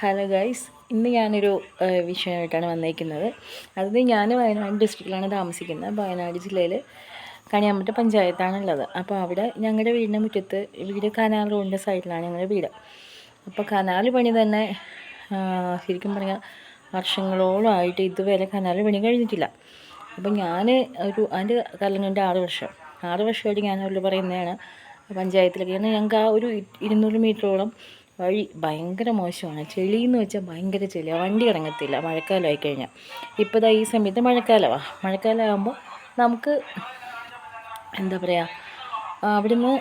Hello guys ഇന്ന് ഞാനൊരു വിഷയമായിട്ടാണ് വന്നേക്കുന്നത്. അത് ഞാൻ വയനാട് ഡിസ്ട്രിക്റ്റിലാണ് താമസിക്കുന്നത്. വയനാട് ജില്ലയിൽ കണിയാമ്പറ്റ പഞ്ചായത്താണുള്ളത്. അപ്പോൾ അവിടെ ഞങ്ങളുടെ വീടിന്റെ മുറ്റത്ത് വീട് കനാൽ റോഡിന്റെ സൈഡിലാണ് ഞങ്ങളുടെ വീട്. അപ്പോൾ കനാൽ പണി തന്നെ ശരിക്കും പറഞ്ഞാൽ വർഷങ്ങളോളമായിട്ട് ഇതുവരെ കനാൽ പണി കഴിഞ്ഞിട്ടില്ല. അപ്പോൾ ഞാൻ ഒരു അതിന്റെ കല്ലിന്റെ ആറ് വർഷം. ആറ് വർഷമായിട്ട് ഞാൻ അവരോട് പറയുന്നതാണ് പഞ്ചായത്തിലേക്ക്. കാരണം ഞങ്ങൾക്ക് ആ ഒരു ഇരുന്നൂറ് മീറ്ററോളം വഴി ഭയങ്കര മോശമാണ്. ചെളി എന്ന് വെച്ചാൽ ഭയങ്കര ചെളിയാണ് വണ്ടി ഇറങ്ങത്തില്ല. മഴക്കാലമായി കഴിഞ്ഞാൽ ഇപ്പോൾ ഇതാ ഈ സമയത്ത് മഴക്കാലമാണ് മഴക്കാലമാകുമ്പോൾ നമുക്ക് എന്താ പറയുക അവിടുന്ന്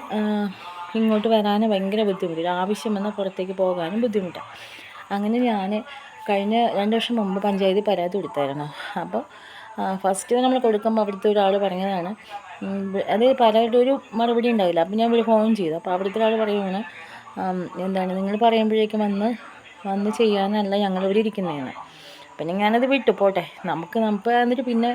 ഇങ്ങോട്ട് വരാനും ഭയങ്കര ബുദ്ധിമുട്ടില്ല ആവശ്യം വന്നാൽ പുറത്തേക്ക് പോകാനും ബുദ്ധിമുട്ടാണ് അങ്ങനെ ഞാൻ കഴിഞ്ഞ രണ്ട് വർഷം മുമ്പ് പഞ്ചായത്തിൽ പരാതി കൊടുത്തായിരുന്നു. അപ്പോൾ ഫസ്റ്റ് നമ്മൾ കൊടുക്കുമ്പോൾ അവിടുത്തെ ഒരാൾ പറഞ്ഞതാണ് അത് പരാതിയുടെ ഒരു മറുപടി ഉണ്ടാവില്ല. അപ്പോൾ ഞാൻ ഫോൺ ചെയ്തു. അപ്പോൾ അവിടുത്തെ ഒരാൾ പറയുകയാണ് എന്താണ് നിങ്ങൾ പറയുമ്പോഴേക്കും വന്ന് വന്ന് ചെയ്യാനല്ല ഞങ്ങളിവിടെ ഇരിക്കുന്നതെന്ന് പിന്നെ ഞാനത് വിട്ടു പോട്ടെ. നമുക്ക് നമുക്ക് എന്നിട്ട് പിന്നെ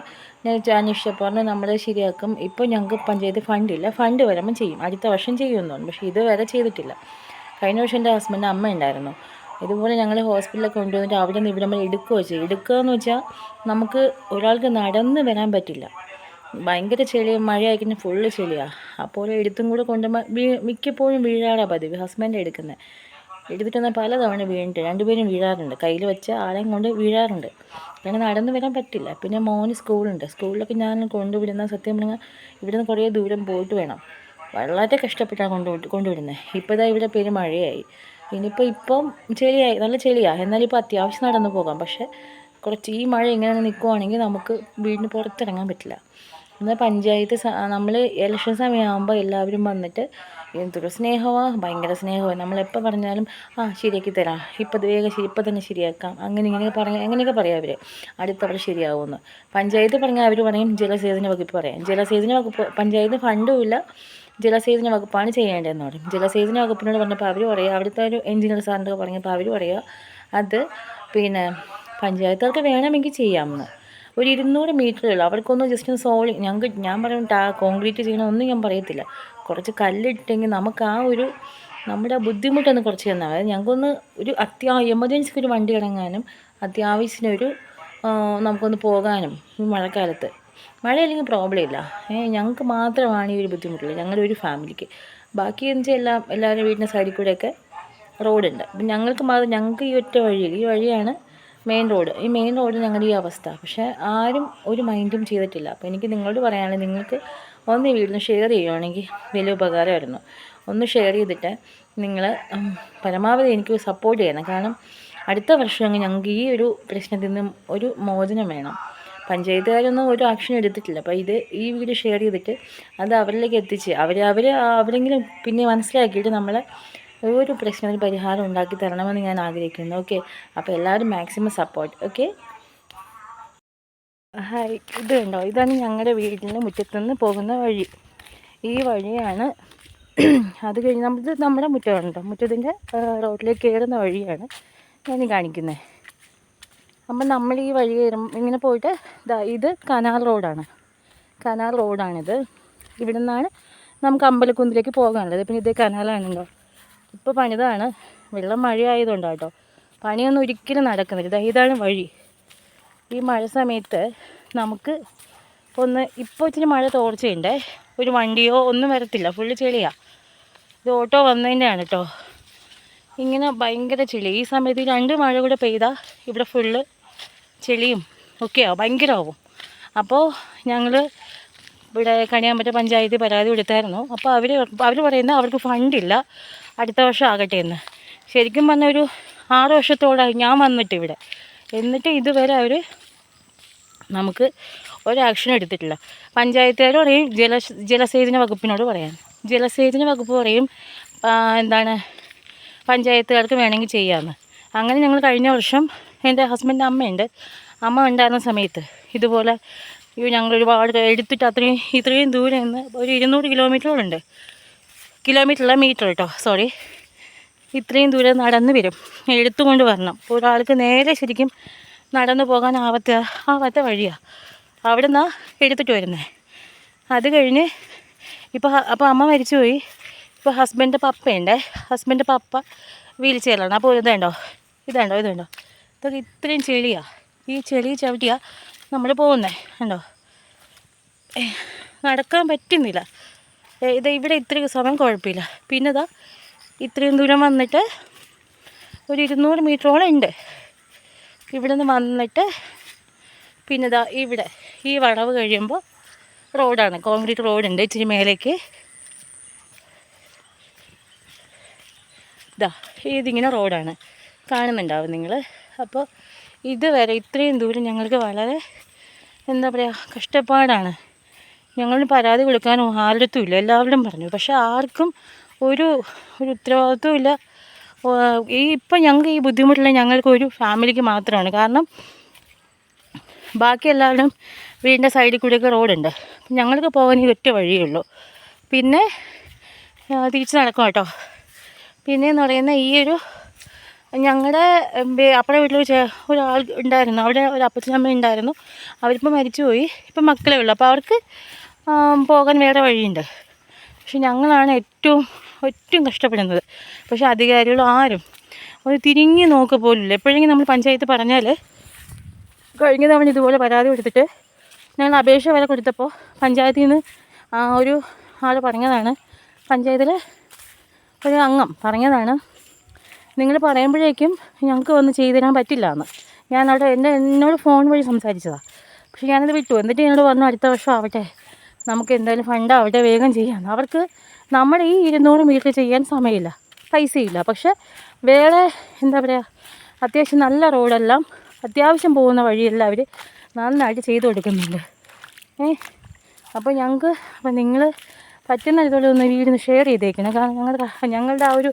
അന്വേഷിച്ചപ്പോൾ പറഞ്ഞു നമ്മൾ ശരിയാക്കും. ഇപ്പോൾ ഞങ്ങൾക്ക് പഞ്ചായത്ത് ഫണ്ടില്ല ഫണ്ട് വരുമ്പോൾ ചെയ്യും. അടുത്ത വർഷം ചെയ്യുമെന്നുണ്ട് പക്ഷേ ഇതുവരെ ചെയ്തിട്ടില്ല. കഴിഞ്ഞ വർഷം എന്റെ ഹസ്ബൻഡ് അമ്മ ഉണ്ടായിരുന്നു. ഇതുപോലെ ഞങ്ങൾ ഹോസ്പിറ്റലിൽ കൊണ്ടുവന്നിട്ട് അവിടെ നിന്ന് ഇവിടെ എടുക്കുകയോ ചെയ്യും. എടുക്കുക എന്ന് വെച്ചാൽ നമുക്ക് ഒരാൾക്ക് നടന്ന് വരാൻ പറ്റില്ല. ഭയങ്കര ചെളി മഴയായിരിക്കുന്ന ഫുള്ള് ചെളിയാണ് അപ്പോൾ എടുത്തും കൂടെ കൊണ്ടുപോകുമ്പോൾ വീ മിക്കപ്പോഴും വീഴാറാണ് പതിവ് ഹസ്ബൻഡ് എടുക്കുന്നത് എടുത്തിട്ട് പലതവണ വീണിട്ട് രണ്ടുപേരും വീഴാറുണ്ട്. കയ്യിൽ വെച്ച ആളെയും കൊണ്ട് വീഴാറുണ്ട്. അങ്ങനെ നടന്നു വരാൻ പറ്റില്ല. പിന്നെ മോന് സ്കൂളുണ്ട്. സ്കൂളിലൊക്കെ ഞാൻ കൊണ്ടുവിടുന്ന സത്യം പറഞ്ഞാൽ ഇവിടുന്ന് കുറേ ദൂരം പോയിട്ട് വേണം. വളരെ കഷ്ടപ്പെട്ടാണ് കൊണ്ടു കൊണ്ടുവിടുന്നത് ഇപ്പോൾ ഇതാ ഇവിടെ പേര് മഴയായി. ഇനിയിപ്പോൾ ഇപ്പം ചെളിയായി നല്ല ചെളിയാണ് എന്നാലും ഇപ്പോൾ അത്യാവശ്യം നടന്നു പോകാം. പക്ഷേ കുറച്ച് ഈ മഴ ഇങ്ങനെ നിൽക്കുവാണെങ്കിൽ നമുക്ക് വീടിന് പുറത്തിറങ്ങാൻ പറ്റില്ല. എന്നാൽ പഞ്ചായത്ത് നമ്മൾ ഇലക്ഷൻ സമയമാകുമ്പോൾ എല്ലാവരും വന്നിട്ട് എന്തൊരു സ്നേഹമാണ് ഭയങ്കര സ്നേഹമാണ് നമ്മളെപ്പോൾ പറഞ്ഞാലും ആ ശരിയാക്കി തരാം. ഇപ്പം വേഗം ശരി ഇപ്പം തന്നെ ശരിയാക്കാം. അങ്ങനെ ഇങ്ങനെ പറഞ്ഞ അങ്ങനെയൊക്കെ പറയാം അവർ അടുത്ത അവർ ശരിയാവുമെന്ന്. പഞ്ചായത്ത് പറഞ്ഞാൽ അവർ പറയും ജലസേചന വകുപ്പ് പറയാം. ജലസേചന വകുപ്പ് പഞ്ചായത്ത് ഫണ്ടുമില്ല ജലസേചന വകുപ്പാണ് ചെയ്യേണ്ടതെന്ന് പറയും. ജലസേചന വകുപ്പിനോട് പറഞ്ഞപ്പോൾ അവർ പറയുക അവിടുത്തെ ഒരു എഞ്ചിനീയർ സാറിന്റെ പറഞ്ഞപ്പോൾ അവർ പറയുക അത് പിന്നെ പഞ്ചായത്തുകാർക്ക് വേണമെങ്കിൽ ചെയ്യാമെന്ന്. ഒരു ഇരുന്നൂറ് മീറ്ററേ ഉള്ളൂ. അവർക്കൊന്ന് ജസ്റ്റ് സോളി ഞങ്ങൾക്ക് ഞാൻ പറയും ടാ കോൺക്രീറ്റ് ചെയ്യണമെന്നും ഞാൻ പറയത്തില്ല. കുറച്ച് കല്ലിട്ടെങ്കിൽ നമുക്ക് ആ ഒരു നമ്മുടെ ബുദ്ധിമുട്ടൊന്ന് കുറച്ച് തന്നാൽ അതായത് ഞങ്ങൾക്കൊന്ന് ഒരു അത്യാ എമർജൻസിക്ക് ഒരു വണ്ടി ഇറങ്ങാനും അത്യാവശ്യത്തിനൊരു നമുക്കൊന്ന് പോകാനും മഴക്കാലത്ത്. മഴയില്ലെങ്കിൽ പ്രോബ്ലം ഇല്ല. ഞങ്ങൾക്ക് മാത്രമാണ് ഈ ഒരു ബുദ്ധിമുട്ടുള്ളത് ഞങ്ങളുടെ ഒരു ഫാമിലിക്ക്. ബാക്കി എന്ന് വെച്ചാൽ എല്ലാ എല്ലാവരുടെ വീടിന്റെ സൈഡിൽ കൂടെയൊക്കെ റോഡുണ്ട് അപ്പം ഞങ്ങൾക്ക് മാത്രം ഞങ്ങൾക്ക് ഈ ഒറ്റ വഴിയിൽ ഈ വഴിയാണ് മെയിൻ റോഡ് ഈ മെയിൻ റോഡ് ഞങ്ങളുടെ ഈ അവസ്ഥ. പക്ഷേ ആരും ഒരു മൈൻഡും ചെയ്തിട്ടില്ല. അപ്പോൾ എനിക്ക് നിങ്ങളോട് പറയാനുള്ളത് നിങ്ങൾക്ക് ഒന്ന് വീടിന് ഷെയർ ചെയ്യുവാണെങ്കിൽ വലിയ ഉപകാരമായിരുന്നു. ഒന്ന് ഷെയർ ചെയ്തിട്ട് നിങ്ങൾ പരമാവധി എനിക്ക് സപ്പോർട്ട് ചെയ്യണം. കാരണം അടുത്ത വർഷമെങ്കിൽ ഞങ്ങൾക്ക് ഈ ഒരു പ്രശ്നത്തിൽ നിന്നും ഒരു മോചനം വേണം. പഞ്ചായത്തുകാരൊന്നും ഒരു ആക്ഷൻ എടുത്തിട്ടില്ല. അപ്പോൾ ഇത് ഈ വീട് ഷെയർ ചെയ്തിട്ട് അത് അവരിലേക്ക് എത്തിച്ച് അവർ അവർ അവരെങ്കിലും പിന്നെ മനസ്സിലാക്കിയിട്ട് നമ്മളെ ഒരു പ്രശ്നത്തിന് പരിഹാരം ഉണ്ടാക്കി തരണമെന്ന് ഞാൻ ആഗ്രഹിക്കുന്നു. ഓക്കെ അപ്പോൾ എല്ലാവരും മാക്സിമം സപ്പോർട്ട് ഓക്കെ ഹായ് ഇത് ഉണ്ടോ ഇതാണ് ഞങ്ങളുടെ വീടിന്റെ മുറ്റത്തുനിന്ന് പോകുന്ന വഴി. ഈ വഴിയാണ് അത് കഴിഞ്ഞ് നമ്മൾ നമ്മുടെ മുറ്റമുണ്ടോ മുറ്റത്തിന്റെ റോഡിലേക്ക് കയറുന്ന വഴിയാണ് ഞാൻ കാണിക്കുന്നത് അപ്പം നമ്മൾ ഈ വഴി കയറും ഇങ്ങനെ പോയിട്ട് ഇതാ ഇത് കനാൽ റോഡാണ്. കനാൽ റോഡാണിത്. ഇവിടെ നിന്നാണ് നമുക്ക് അമ്പലക്കുന്നിലേക്ക് പോകാനുള്ളത്. പിന്നെ ഇതേ കനാലാണല്ലോ. ഇപ്പോൾ പണിതാണ്. വെള്ളം മഴ ആയതുകൊണ്ടാണ് കേട്ടോ പണിയൊന്നും ഒരിക്കലും നടക്കുന്നില്ല. ഇതാണ് വഴി. ഈ മഴ സമയത്ത് നമുക്ക് ഒന്ന് ഇപ്പോൾ ഇച്ചിരി മഴ തോർച്ചയുണ്ട്. ഒരു വണ്ടിയോ ഒന്നും വരത്തില്ല. ഫുള്ള് ചെളിയാണ് ഇത് ഓട്ടോ വന്നതിന്റെയാണ് കേട്ടോ ഇങ്ങനെ ഭയങ്കര ചെളി. ഈ സമയത്ത് രണ്ട് മഴ കൂടെ പെയ്താൽ ഇവിടെ ഫുള്ള് ചെളിയും ഒക്കെയാവും ഭയങ്കരമാവും അപ്പോൾ ഞങ്ങൾ ഇവിടെ കണിയാമ്പറ്റ പഞ്ചായത്തിൽ പരാതി കൊടുത്തായിരുന്നു. അപ്പോൾ അവർ അവർ പറയുന്നത് അവർക്ക് ഫണ്ടില്ല. അടുത്ത വർഷം ആകട്ടെ എന്ന്. ശരിക്കും പറഞ്ഞൊരു ആറ് വർഷത്തോളായി ഞാൻ വന്നിട്ട് ഇവിടെ. എന്നിട്ട് ഇതുവരെ അവർ നമുക്ക് ഒരു ആക്ഷൻ എടുത്തിട്ടില്ല. പഞ്ചായത്തുകാർ പറയും ജല ജലസേചന വകുപ്പിനോട് പറയാം. ജലസേചന വകുപ്പ് പറയും എന്താണ് പഞ്ചായത്തുകാർക്ക് വേണമെങ്കിൽ ചെയ്യാമെന്ന് അങ്ങനെ ഞങ്ങൾ കഴിഞ്ഞ വർഷം എന്റെ ഹസ്ബൻഡ് അമ്മയുണ്ട്. അമ്മ ഉണ്ടായിരുന്ന സമയത്ത് ഇതുപോലെ ഞങ്ങൾ ഒരുപാട് എടുത്തിട്ട് അത്രയും ഇത്രയും ദൂരെ നിന്ന് ഒരു ഇരുന്നൂറ് കിലോമീറ്ററോളുണ്ട് കിലോമീറ്റർ അല്ല മീറ്റർ കേട്ടോ സോറി ഇത്രയും ദൂരം നടന്ന് വരും. എടുത്തുകൊണ്ട് വരണം. ഒരാൾക്ക് നേരെ ശരിക്കും നടന്നു പോകാൻ ആവത്ത ആവാത്ത വഴിയാണ് അവിടെ നിന്നാണ് എടുത്തിട്ട് വരുന്നത് അത് കഴിഞ്ഞ് ഇപ്പോൾ അപ്പോൾ അമ്മ മരിച്ചുപോയി. ഇപ്പോൾ ഹസ്ബൻഡ് പപ്പയുണ്ട്. ഹസ്ബൻഡ് പപ്പ വീൽ ചെയറിലാണ് അപ്പോൾ ഇതുണ്ടോ? ഇതുണ്ടോ? ഇതുണ്ടോ? ഇതൊക്കെ ഇത്രയും ചെളിയാണ് ഈ ചെളി ചവിട്ടിയാണ് നമ്മൾ പോകുന്നത് ഉണ്ടോ നടക്കാൻ പറ്റുന്നില്ല. ഇത് ഇവിടെ ഇത്രയും സമയം കുഴപ്പമില്ല. പിന്നെ ഇതാ ഇത്രയും ദൂരം വന്നിട്ട് ഒരു ഇരുന്നൂറ് മീറ്ററോളം ഉണ്ട്. ഇവിടെ നിന്ന് വന്നിട്ട് പിന്നെ ഇതാ ഇവിടെ ഈ വളവ് കഴിയുമ്പോൾ റോഡാണ്. കോൺക്രീറ്റ് റോഡുണ്ട് ഇച്ചിരി മേലേക്ക്. ഇതാ ഇതിങ്ങനെ റോഡാണ്. കാണുന്നുണ്ടാവും നിങ്ങൾ അപ്പോൾ ഇതുവരെ ഇത്രയും ദൂരം ഞങ്ങൾക്ക് വളരെ എന്താ പറയുക കഷ്ടപ്പാടാണ്. ഞങ്ങൾ പരാതി കൊടുക്കാനും ആരുടെ ഇല്ല എല്ലാവരും പറഞ്ഞു. പക്ഷെ ആർക്കും ഒരു ഒരു ഉത്തരവാദിത്വം ഇല്ല. ഈ ഇപ്പം ഞങ്ങൾക്ക് ഈ ബുദ്ധിമുട്ടുള്ള ഞങ്ങൾക്ക് ഒരു ഫാമിലിക്ക് മാത്രമാണ്. കാരണം ബാക്കി എല്ലാവരും വീടിന്റെ സൈഡിൽ കൂടെയൊക്കെ റോഡുണ്ട് ഞങ്ങൾക്ക് പോകാൻ ഈ ഒറ്റ വഴിയേ ഉള്ളൂ. പിന്നെ തിരിച്ച് നടക്കും കേട്ടോ. പിന്നെയെന്ന് പറയുന്ന ഈ ഒരു ഞങ്ങളുടെ അപ്പുറത്തെ വീട്ടിൽ ഒരാൾ ഉണ്ടായിരുന്നു. അവിടെ ഒരു അപ്പച്ചനമ്മ ഉണ്ടായിരുന്നു. അവരിപ്പോൾ മരിച്ചുപോയി. ഇപ്പം മക്കളേ ഉള്ളൂ. അപ്പോൾ അവർക്ക് പോകാൻ വേറെ വഴിയുണ്ട്. പക്ഷെ ഞങ്ങളാണ് ഏറ്റവും ഏറ്റവും കഷ്ടപ്പെടുന്നത്. പക്ഷെ അധികാരികൾ ആരും ഒരു തിരിഞ്ഞ് നോക്കുക പോലില്ല എപ്പോഴെങ്കിലും നമ്മൾ പഞ്ചായത്ത് പറഞ്ഞാൽ കഴിഞ്ഞ തവണ ഇതുപോലെ പരാതി കൊടുത്തിട്ട് ഞങ്ങൾ അപേക്ഷ വരെ കൊടുത്തപ്പോൾ പഞ്ചായത്തിൽ നിന്ന് ഒരു ആൾ പറഞ്ഞതാണ്. പഞ്ചായത്തിലെ ഒരു അംഗം പറഞ്ഞതാണ് നിങ്ങൾ പറയുമ്പോഴേക്കും ഞങ്ങൾക്ക് ഒന്ന് ചെയ്തു തരാൻ പറ്റില്ല എന്ന്. ഞാൻ അവിടെ എന്റെ എന്നോട് ഫോൺ വഴി സംസാരിച്ചതാണ് പക്ഷേ ഞാനത് വിട്ടു. എന്നിട്ട് എന്നോട് പറഞ്ഞു അടുത്ത വർഷം ആവട്ടെ നമുക്ക് എന്തായാലും ഫണ്ട് അവിടെ വേഗം ചെയ്യാം. അവർക്ക് നമ്മുടെ ഈ ഇരുന്നൂറ് മീറ്റർ ചെയ്യാൻ സമയമില്ല. പൈസയില്ല. പക്ഷെ വേറെ എന്താ പറയുക അത്യാവശ്യം നല്ല റോഡെല്ലാം അത്യാവശ്യം പോകുന്ന വഴിയെല്ലാം അവർ നന്നായിട്ട് ചെയ്തു കൊടുക്കുന്നുണ്ട്. ഏ? അപ്പോൾ ഞങ്ങൾക്ക് അപ്പോൾ നിങ്ങൾ പറ്റുന്ന ഇതുപോലെ ഒന്ന് വീടിന് ഷെയർ ചെയ്തേക്കണം. കാരണം ഞങ്ങളുടെ ഞങ്ങളുടെ ആ ഒരു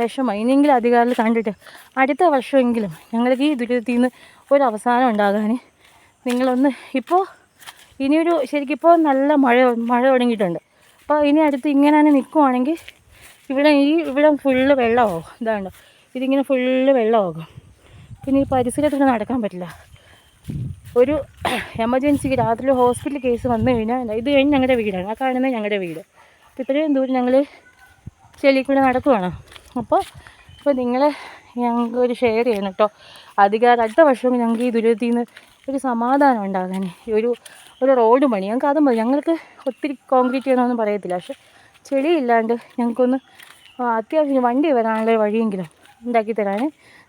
വിഷമം ഇനിയെങ്കിലും അധികാരത്തിൽ കണ്ടിട്ട് അടുത്ത വർഷമെങ്കിലും ഞങ്ങൾക്ക് ഈ ദുരിതത്തിൽ നിന്ന് ഒരു അവസാനം ഉണ്ടാകാൻ നിങ്ങളൊന്ന് ഇപ്പോൾ ഇനിയൊരു ശരിക്കും നല്ല മഴ മഴ തുടങ്ങിയിട്ടുണ്ട്. അപ്പോൾ ഇനി അടുത്ത് ഇങ്ങനെ തന്നെ നിൽക്കുവാണെങ്കിൽ ഇവിടെ ഈ ഇവിടെ ഫുള്ള് വെള്ളമാകും ഇതാണ്. ഇതിങ്ങനെ ഫുള്ള് വെള്ളമാകും. പിന്നെ ഈ പരിസരത്തൊക്കെ നടക്കാൻ പറ്റില്ല. ഒരു എമർജൻസി രാത്രി ഹോസ്പിറ്റൽ കേസ് വന്നു കഴിഞ്ഞാൽ ഇത് കഴിഞ്ഞ് ഞങ്ങളുടെ വീടാണ്. ആ കാണുന്നത് ഞങ്ങളുടെ വീട്. അപ്പോൾ ഇത്രയും ദൂരം ഞങ്ങൾ ചെളി കൂടെ നടക്കുവാണ്. അപ്പോൾ അപ്പോൾ നിങ്ങളെ ഞങ്ങൾക്ക് ഒരു ഷെയർ ചെയ്യണം കേട്ടോ. അധികം അടുത്ത വർഷം ഞങ്ങൾക്ക് ഈ ദുരിതത്തിൽ നിന്ന് ഒരു സമാധാനം ഉണ്ടാകാൻ. ഈ ഒരു ഒരു റോഡ് പണി. ഞങ്ങൾക്ക് അതും മതി. ഞങ്ങൾക്ക് ഒത്തിരി കോൺക്രീറ്റ് ചെയ്യണമെന്ന് പറയത്തില്ല. പക്ഷെ ചെളിയില്ലാണ്ട് ഞങ്ങൾക്കൊന്ന് അത്യാവശ്യം വണ്ടി വരാനുള്ള വഴിയെങ്കിലും ഉണ്ടാക്കി തരാൻ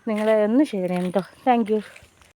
നിങ്ങളെ ഒന്ന് ചെയ്യണം കേട്ടോ താങ്ക്